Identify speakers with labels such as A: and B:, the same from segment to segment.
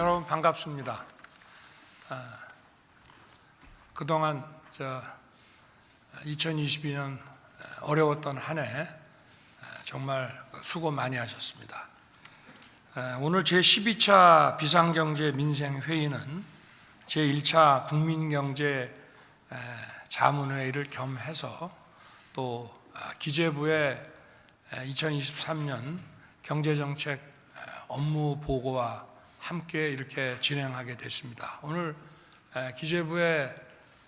A: 반갑습니다. 아, 그동안 저 2022년 어려웠던 한 해 정말 수고 많이 하셨습니다. 아, 오늘 제 12차 비상경제 민생회의는 제 1차 국민경제 자문회의를 겸해서 또 아, 기재부의 2023년 경제정책 업무 보고와 함께 이렇게 진행하게 됐습니다. 오늘 기재부의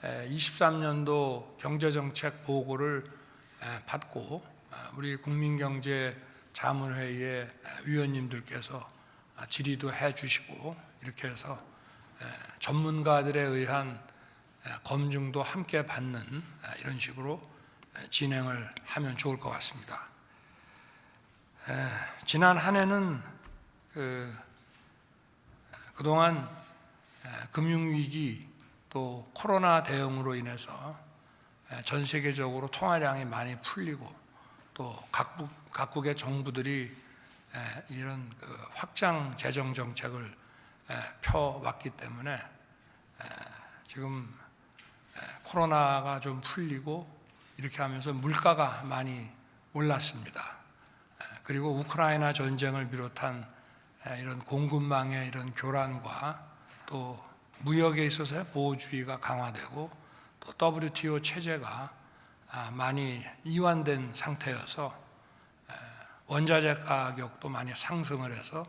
A: 23년도 경제정책 보고를 받고 우리 국민경제 자문회의의 위원님들께서 질의도 해 주시고 이렇게 해서 전문가들에 의한 검증도 함께 받는 이런 식으로 진행을 하면 좋을 것 같습니다. 지난 한 해는 그 그동안 금융위기 또 코로나 대응으로 인해서 전 세계적으로 통화량이 많이 풀리고 또 각국, 각국의 정부들이 이런 그 확장 재정 정책을 펴왔기 때문에 지금 코로나가 좀 풀리고 이렇게 하면서 물가가 많이 올랐습니다. 그리고 우크라이나 전쟁을 비롯한 이런 공급망의 이런 교란과 또 무역에 있어서 보호주의가 강화되고 또 WTO 체제가 많이 이완된 상태여서 원자재 가격도 많이 상승을 해서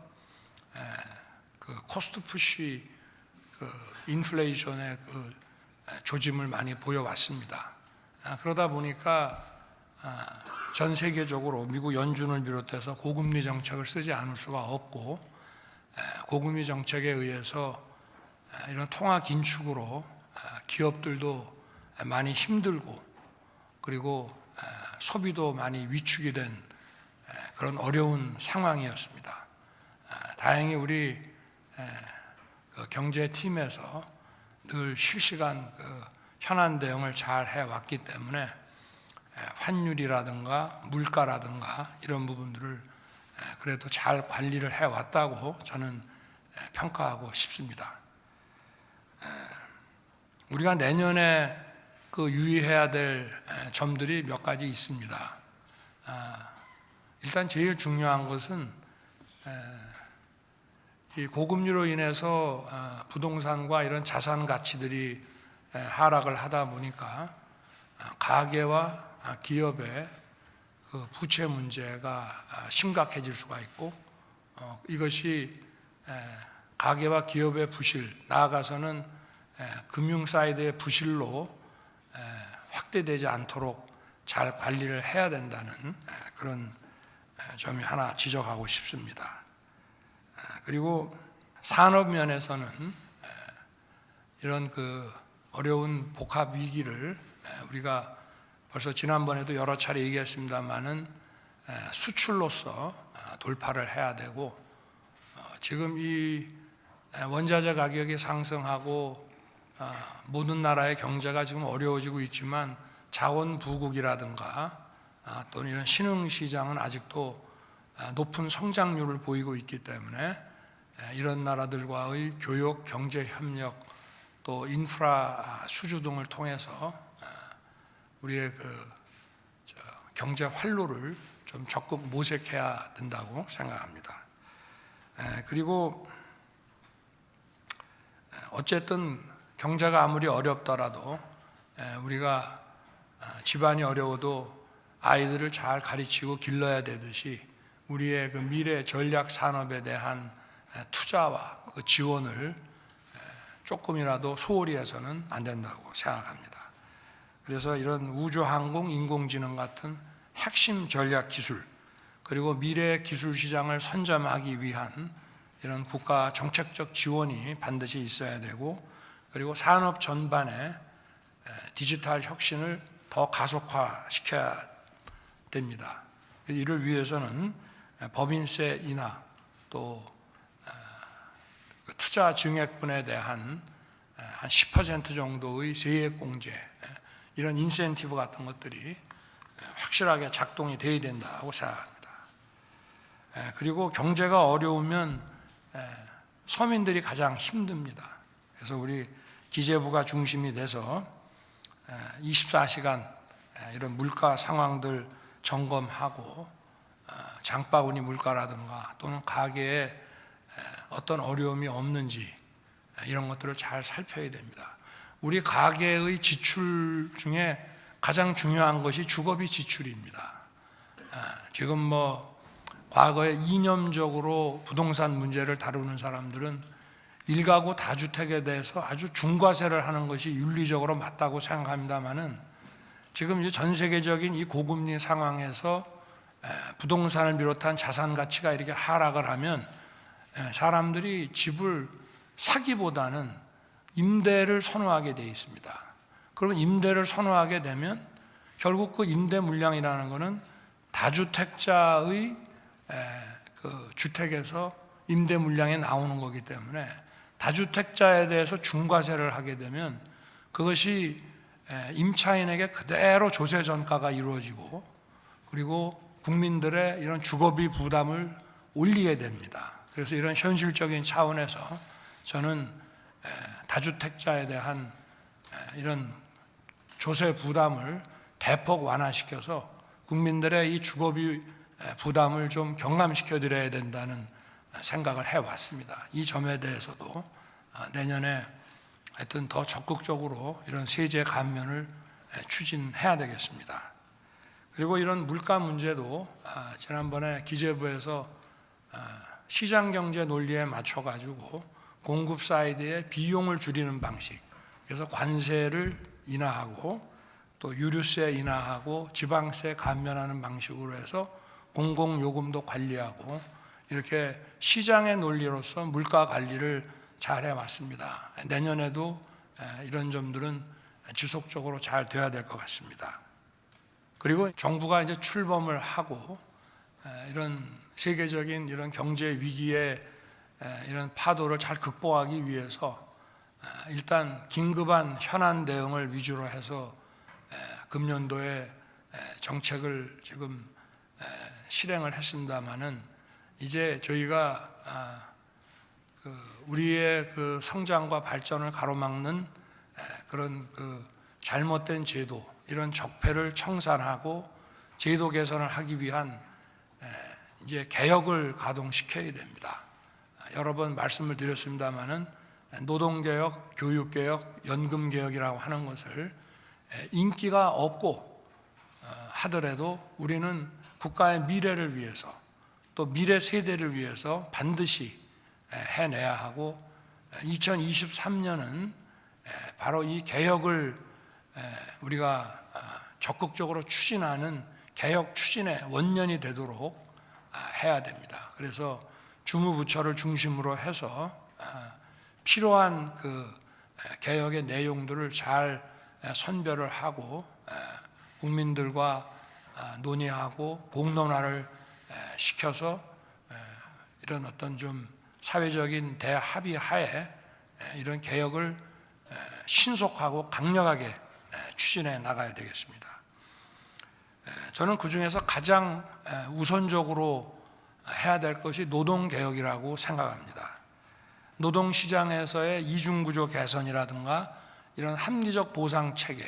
A: 그 코스트 푸시 그 인플레이션의 그 조짐을 많이 보여왔습니다. 그러다 보니까 전 세계적으로 미국 연준을 비롯해서 고금리 정책을 쓰지 않을 수가 없고 고금리 정책에 의해서 이런 통화 긴축으로 기업들도 많이 힘들고 그리고 소비도 많이 위축이 된 그런 어려운 상황이었습니다. 다행히 우리 그 경제팀에서 늘 실시간 그 현안 대응을 잘 해왔기 때문에 환율이라든가 물가라든가 이런 부분들을 그래도 잘 관리를 해왔다고 저는 평가하고 싶습니다. 우리가 내년에 그 유의해야 될 점들이 몇 가지 있습니다. 아, 일단 제일 중요한 것은 이 고금리로 인해서 아, 부동산과 이런 자산 가치들이 하락을 하다 보니까 아, 가계와 기업의 그 부채 문제가 심각해질 수가 있고 어, 이것이 가계와 기업의 부실 나아가서는 금융 사이드의 부실로 확대되지 않도록 잘 관리를 해야 된다는 그런 점이 하나 지적하고 싶습니다. 그리고 산업 면에서는 이런 그 어려운 복합 위기를 우리가 벌써 지난번에도 여러 차례 얘기했습니다만은 수출로서 돌파를 해야 되고 어, 지금 이 원자재 가격이 상승하고 모든 나라의 경제가 지금 어려워지고 있지만 자원 부국이라든가 또는 이런 신흥 시장은 아직도 높은 성장률을 보이고 있기 때문에 이런 나라들과의 교육, 경제 협력 또 인프라 수주 등을 통해서 우리의 그 경제 활로를 좀 적극 모색해야 된다고 생각합니다. 그리고 어쨌든 경제가 아무리 어렵더라도 우리가 집안이 어려워도 아이들을 잘 가르치고 길러야 되듯이 우리의 그 미래 전략 산업에 대한 투자와 그 지원을 조금이라도 소홀히 해서는 안 된다고 생각합니다. 그래서 이런 우주항공, 인공지능 같은 핵심 전략 기술 그리고 미래 기술 시장을 선점하기 위한 이런 국가 정책적 지원이 반드시 있어야 되고 그리고 산업 전반에 디지털 혁신을 더 가속화시켜야 됩니다. 이를 위해서는 법인세 인하 또그 투자 증액분에 대한 한 10% 정도의 세액 공제 이런 인센티브 같은 것들이 확실하게 작동이 돼야 된다고 생각합니다. 그리고 경제가 어려우면 서민들이 가장 힘듭니다. 그래서 우리 기재부가 중심이 돼서 24시간 이런 물가 상황들 점검하고 어, 장바구니 물가라든가 또는 가게에 어떤 어려움이 없는지 이런 것들을 잘 살펴야 됩니다. 우리 가계의 지출 중에 가장 중요한 것이 주거비 지출입니다. 아, 지금 뭐 과거에 이념적으로 부동산 문제를 다루는 사람들은 일가구 다주택에 대해서 아주 중과세를 하는 것이 윤리적으로 맞다고 생각합니다만은 지금 전 세계적인 이 고금리 상황에서 부동산을 비롯한 자산 가치가 이렇게 하락을 하면 사람들이 집을 사기보다는 임대를 선호하게 되어 있습니다. 그러면 임대를 선호하게 되면 결국 그 임대 물량이라는 것은 다주택자의 그 주택에서 임대 물량에 나오는 거기 때문에 다주택자에 대해서 중과세를 하게 되면 그것이 임차인에게 그대로 조세 전가가 이루어지고 그리고 국민들의 이런 주거비 부담을 올리게 됩니다. 그래서 이런 현실적인 차원에서 저는 다주택자에 대한 이런 조세 부담을 대폭 완화시켜서 국민들의 이 주거비 부담을 좀 경감시켜 드려야 된다는 생각을 해 왔습니다. 이 점에 대해서도 아, 내년에 하여튼 더 적극적으로 이런 세제 감면을 추진해야 되겠습니다. 그리고 이런 물가 문제도 아, 지난번에 기재부에서 아, 시장 경제 논리에 맞춰 가지고 공급 사이드의 비용을 줄이는 방식. 그래서 관세를 인하하고 또 유류세 인하하고 지방세 감면하는 방식으로 해서 공공 요금도 관리하고 이렇게 시장의 논리로서 물가 관리를 잘 해왔습니다. 내년에도 이런 점들은 지속적으로 잘 돼야 될 것 같습니다. 그리고 정부가 이제 출범을 하고 이런 세계적인 이런 경제 위기에 이런 파도를 잘 극복하기 위해서 일단 긴급한 현안 대응을 위주로 해서 금년도에 정책을 지금 실행을 했습니다마는 이제 저희가 아, 그 우리의 그 성장과 발전을 가로막는 그런 그 잘못된 제도 이런 적폐를 청산하고 제도 개선을 하기 위한 이제 개혁을 가동시켜야 됩니다. 여러 번 말씀을 드렸습니다마는 노동개혁, 교육개혁, 연금개혁이라고 하는 것을 인기가 없고 어, 하더라도 우리는 국가의 미래를 위해서 또 미래 세대를 위해서 반드시 해내야 하고 2023년은 바로 이 개혁을 우리가 어, 적극적으로 추진하는 개혁 추진의 원년이 되도록 아, 해야 됩니다. 그래서 주무부처를 중심으로 해서 아, 필요한 그 개혁의 내용들을 잘 선별을 하고 국민들과 아, 논의하고 공론화를 시켜서 이런 어떤 좀 사회적인 대합의 하에 이런 개혁을 신속하고 강력하게 추진해 나가야 되겠습니다. 저는 그 중에서 가장 우선적으로 해야 될 것이 노동개혁이라고 생각합니다. 노동시장에서의 이중구조 개선이라든가 이런 합리적 보상 체계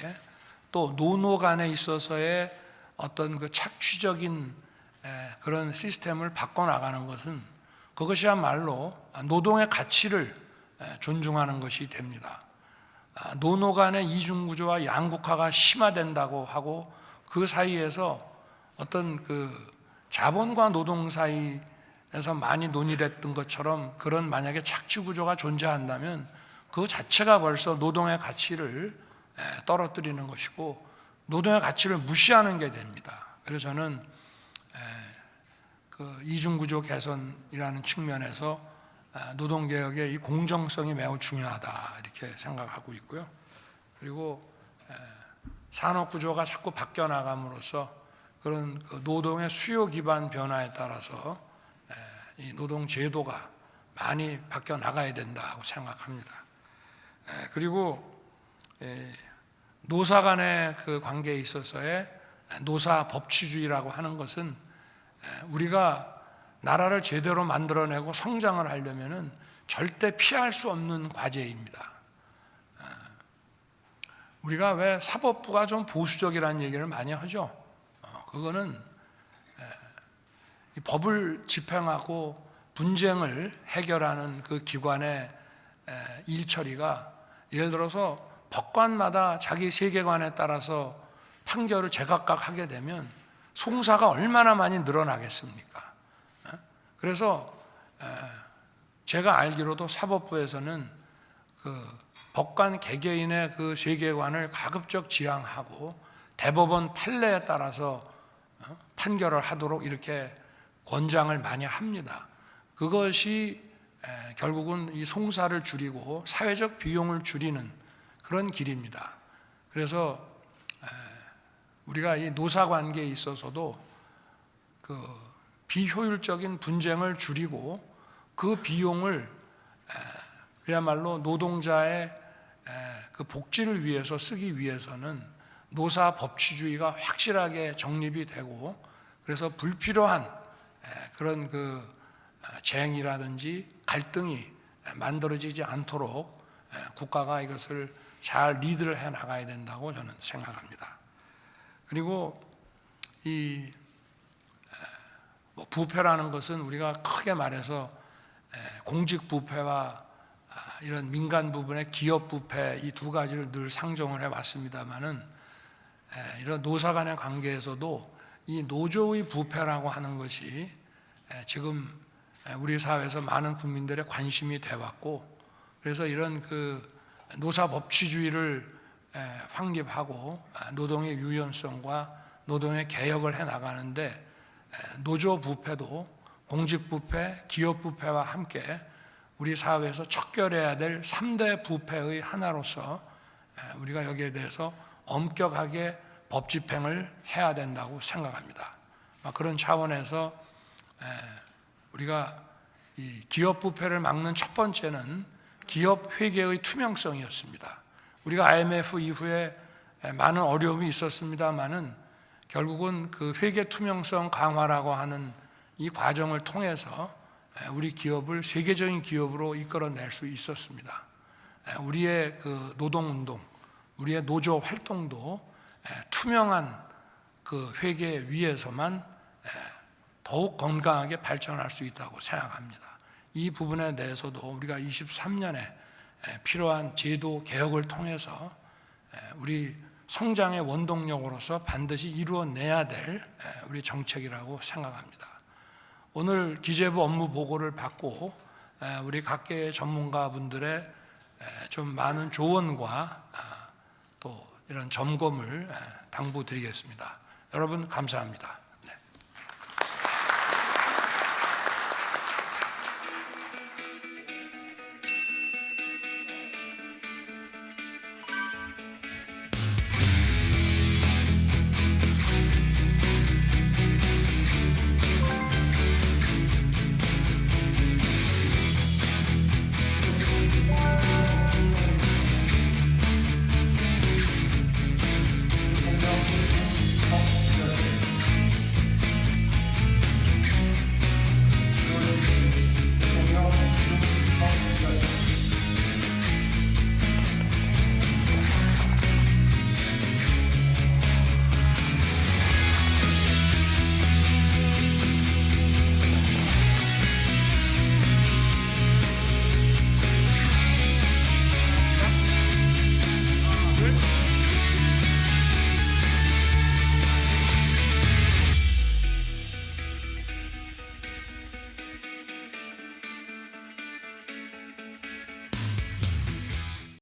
A: 또 노노 간에 있어서의 어떤 그 착취적인 그런 시스템을 바꿔나가는 것은 그것이야말로 노동의 가치를 존중하는 것이 됩니다. 아, 노노 간의 이중구조와 양극화가 심화된다고 하고 그 사이에서 어떤 그 자본과 노동 사이에서 많이 논의됐던 것처럼 그런 만약에 착취 구조가 존재한다면 그 자체가 벌써 노동의 가치를 떨어뜨리는 것이고 노동의 가치를 무시하는 게 됩니다. 그래서 저는 그 이중구조 개선이라는 측면에서 노동 개혁의 이 공정성이 매우 중요하다 이렇게 생각하고 있고요. 그리고 산업 구조가 자꾸 바뀌어 나감으로써 그런 그 노동의 수요 기반 변화에 따라서 이 노동 제도가 많이 바뀌어 나가야 된다고 생각합니다. 그리고 노사 간의 그 관계에 있어서의 노사 법치주의라고 하는 것은 우리가 나라를 제대로 만들어내고 성장을 하려면은 절대 피할 수 없는 과제입니다. 어, 우리가 왜 사법부가 좀 보수적이라는 얘기를 많이 하죠. 어, 그거는 법을 집행하고 분쟁을 해결하는 그 기관의 에, 일 처리가 예를 들어서 법관마다 자기 세계관에 따라서 판결을 제각각 하게 되면 송사가 얼마나 많이 늘어나겠습니까? 에? 그래서 에, 제가 알기로도 사법부에서는 그 법관 개개인의 그 세계관을 가급적 지향하고 대법원 판례에 따라서 어, 판결을 하도록 이렇게 권장을 많이 합니다. 그것이 에, 결국은 이 송사를 줄이고 사회적 비용을 줄이는 그런 길입니다. 그래서 에, 우리가 이 노사 관계에 있어서도 그 비효율적인 분쟁을 줄이고 그 비용을 에, 그야말로 노동자의 에, 그 복지를 위해서 쓰기 위해서는 노사 법치주의가 확실하게 정립이 되고 그래서 불필요한 에, 그런 그 아, 쟁이라든지 갈등이 만들어지지 않도록 에, 국가가 이것을 잘 리드를 해 나가야 된다고 저는 생각합니다. 그리고 이 에, 뭐 부패라는 것은 우리가 크게 말해서 에, 공직 부패와 아, 이런 민간 부분의 기업 부패 이 두 가지를 늘 상정을 해 왔습니다만은 이런 노사 간의 관계에서도 이 노조의 부패라고 하는 것이 에, 지금 에, 우리 사회에서 많은 국민들의 관심이 돼 왔고 그래서 이런 그 노사 법치주의를 에, 확립하고 아, 노동의 유연성과 노동의 개혁을 해 나가는데 에, 노조 부패도 공직 부패, 기업 부패와 함께 우리 사회에서 척결해야 될 3대 부패의 하나로서 에, 우리가 여기에 대해서 엄격하게 법 집행을 해야 된다고 생각합니다. 아, 그런 차원에서 에, 우리가 이 기업 부패를 막는 첫 번째는 기업 회계의 투명성이었습니다. 우리가 IMF 이후에 많은 어려움이 있었습니다만은 결국은 그 회계 투명성 강화라고 하는 이 과정을 통해서 우리 기업을 세계적인 기업으로 이끌어낼 수 있었습니다. 우리의 그 노동운동, 우리의 노조 활동도 투명한 그 회계 위에서만 더욱 건강하게 발전할 수 있다고 생각합니다. 이 부분에 대해서도 우리가 23년에 필요한 제도 개혁을 통해서 우리 성장의 원동력으로서 반드시 이루어내야 될 우리 정책이라고 생각합니다. 오늘 기재부 업무 보고를 받고 우리 각계의 전문가분들의 좀 많은 조언과 또 이런 점검을 당부드리겠습니다. 여러분 감사합니다.